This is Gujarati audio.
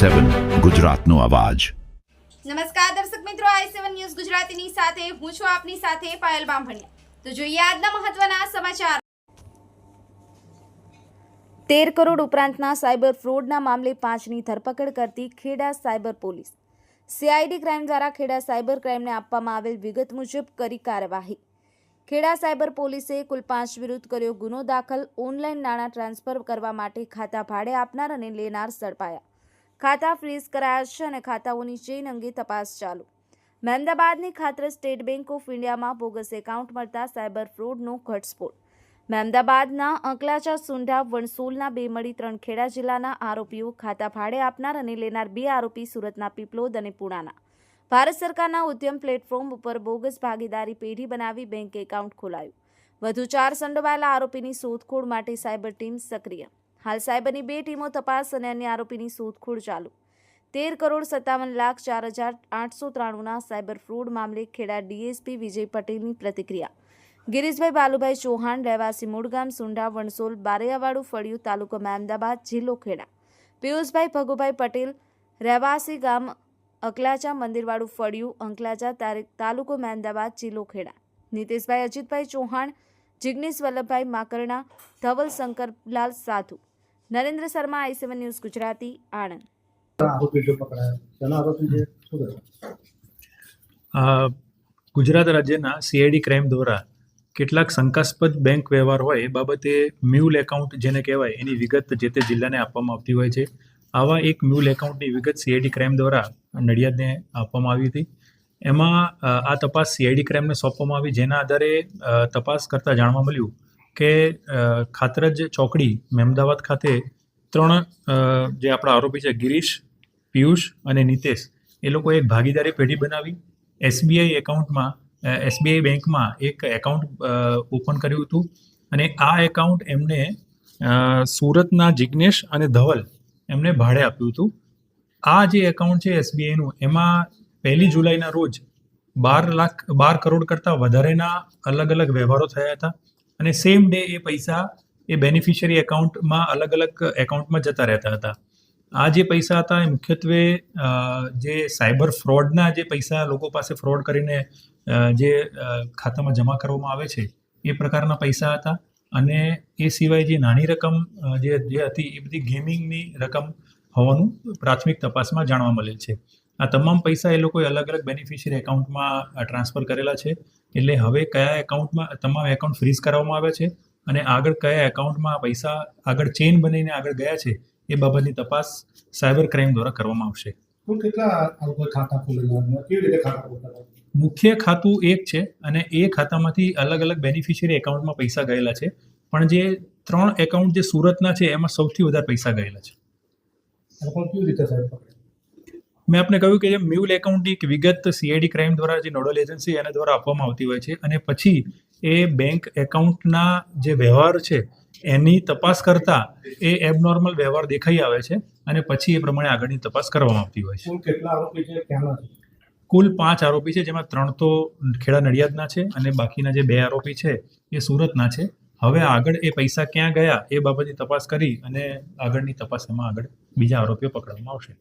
સેવન ગુજરાતનો અવાજ. નમસ્કાર દર્શક મિત્રો આઈ સેવન ન્યૂઝ ગુજરાતીની સાથે હું છું આપની સાથે પાયલ બામભણિયા. તો જોઈએ આજના મહત્વના સમાચાર. તેર કરોડ ઉપરાંતના સાયબર ફ્રોડના મામલે પાંચની ધરપકડ કરતી Kheda cyber police. CID crime દ્વારા ખેડા સાયબર ક્રાઇમને આપવામાં આવેલ વિગત મુજબ કરી કાર્યવાહી. ખેડા સાયબર પોલીસે કુલ પાંચ વિરુદ્ધ કર્યો ગુનો દાખલ ઓનલાઈન નાણાં ટ્રાન્સફર કરવા માટે ખાતા ભાડે આપનાર અને લેનાર ઝડપાયા. ખાતા ફ્રીઝ કરાયા છે અને ખાતાઓની ચેઇન અંગે તપાસ ચાલુ. મહેમદાબાદની ખાતર સ્ટેટ બેંક ઓફ ઇન્ડિયામાં બોગસ એકાઉન્ટ મળતા સાયબર ફ્રોડનો ઘટસ્ફોટ. મહેમદાબાદના અંકલાચા સુંઢા વણસોલના બે મળી ત્રણ ખેડા જિલ્લાના આરોપીઓ ખાતા ભાડે આપનાર અને લેનાર બે આરોપી સુરતના પીપલોદ અને પુણાના. ભારત સરકારના ઉદ્યમ પ્લેટફોર્મ ઉપર બોગસ ભાગીદારી પેઢી બનાવી બેંક એકાઉન્ટ ખોલાયું. વધુ ચાર સંડોવાયેલા આરોપીની શોધખોળ માટે સાયબર ટીમ સક્રિય. હાલ સાયબરની બે ટીમો તપાસ અને અન્ય આરોપીની શોધખોળ ચાલુ. તેર કરોડ સત્તાવન લાખ ચાર હજાર આઠસો ત્રાણુંના સાયબર ફ્રોડ મામલે ખેડા ડીએસપી વિજય પટેલની પ્રતિક્રિયા. ગિરીશભાઈ બાલુભાઈ ચૌહાણ, રહેવાસી મૂળગામ સુંઢા વણસોલ બારૈયાવાડું ફળિયું તાલુકો મહેમદાબાદ જિલ્લો ખેડા. પિયુષભાઈ ભગુભાઈ પટેલ, રહેવાસી ગામ અકલાચા મંદિરવાળું ફળિયું, અંકલાચા તાલુકો મહેમદાબાદ જિલ્લો Kheda. Nitishbhai, Ajitbhai Chauhan, Jignesh Vallabhbhai માકરણા, Dhaval Shankarlal Sadhu. Narendra Sharma, I seven news, Gujarati, Anand. Gujarat રાજ્યના સીઆઈડી ક્રાઇમ દ્વારા કેટલાક શંકાસ્પદ બેંક વ્યવહાર હોય એ બાબતે મ્યુલ એકાઉન્ટ જેને કહેવાય, એની વિગત જે તે જિલ્લાને આપવામાં આવતી હોય છે. આવા એક મ્યુલ એકાઉન્ટની વિગત સીઆઈડી ક્રાઇમ દ્વારા નડિયાદને આપવામાં આવી હતી. એમાં આ તપાસ સીઆઈડી ક્રાઇમને સોંપવામાં આવી, જેના આધારે તપાસ કરતાં જાણવા મળ્યું કે ખાતરજ ચોકડી મહેમદાવાદ ખાતે ત્રણ જે આપણા આરોપી છે, ગિરીશ, પિયુષ અને નિતેશ, એ લોકોએ એક ભાગીદારી પેઢી બનાવી. એસબીઆઈ એકાઉન્ટમાં એસબીઆઈ બેંકમાં એક એકાઉન્ટ ઓપન કર્યું હતું. અને આ એકાઉન્ટ એમને સુરતના જિગ્નેશ અને ધવલ એમને ભાડે આપ્યું હતું. આ જે એકાઉન્ટ છે એસબીઆઈનું, એમાં પહેલી જુલાઈના રોજ બાર લાખ, બાર કરોડ કરતાં વધારેના અલગ અલગ વ્યવહારો થયા હતા. અને સેમ ડે એ પૈસા એ બેનિફિશિયરી એકાઉન્ટમાં અલગ અલગ એકાઉન્ટમાં જતા રહેતા હતા. આ જે પૈસા હતા એ મુખ્યત્વે જે સાયબર ફ્રોડના જે પૈસા લોકો પાસે ફ્રોડ કરીને જે ખાતામાં જમા કરવામાં આવે છે, એ પ્રકારના પૈસા હતા. અને એ સિવાય જે નાની રકમ જે જે હતી એ બધી ગેમિંગની રકમ હોવાનું પ્રાથમિક તપાસમાં જાણવા મળેલ છે. આ તમામ પૈસા એ લોકોએ અલગ અલગ બેનિફિશિયરી એકાઉન્ટમાં ટ્રાન્સફર કરેલા છે. એટલે હવે કયા એકાઉન્ટમાં તમામ એકાઉન્ટ ફ્રીઝ કરવામાં આવ્યા છે અને આગળ કયા એકાઉન્ટમાં પૈસા આગળ ચેઇન બનીને આગળ ગયા છે એ બાબતની તપાસ સાયબર ક્રાઇમ દ્વારા કરવામાં આવશે? મુખ્ય ખાતું એક છે અને એ ખાતામાંથી અલગ અલગ બેનિફિશિયરી એકાઉન્ટમાં પૈસા ગયેલા છે. પણ જે ત્રણ એકાઉન્ટ જે સુરતના છે એમાં સૌથી વધારે પૈસા ગયેલા છે. મેં આપને કહ્યું કે જે મ્યુલ એકાઉન્ટની એક વિગત સીઆઈડી ક્રાઇમ દ્વારા જે નોડલ એજન્સી એના દ્વારા આપવામાં આવતી હોય છે અને પછી એ બેંક એકાઉન્ટના જે વ્યવહાર છે એની તપાસ કરતા એ એબનોર્મલ વ્યવહાર દેખાઈ આવે છે અને પછી એ પ્રમાણે આગળની તપાસ કરવામાં આવતી હોય છે. કુલ કેટલા આરોપી છે ક્યાંના કુલ પાંચ આરોપી છે જેમાં ત્રણ તો ખેડા નડિયાદના છે અને બાકીના જે બે આરોપી છે એ સુરતના છે. હવે આગળ એ પૈસા ક્યાં ગયા એ બાબતની તપાસ કરી અને આગળની તપાસ એમાં આગળ બીજા આરોપીઓ પકડવામાં આવશે.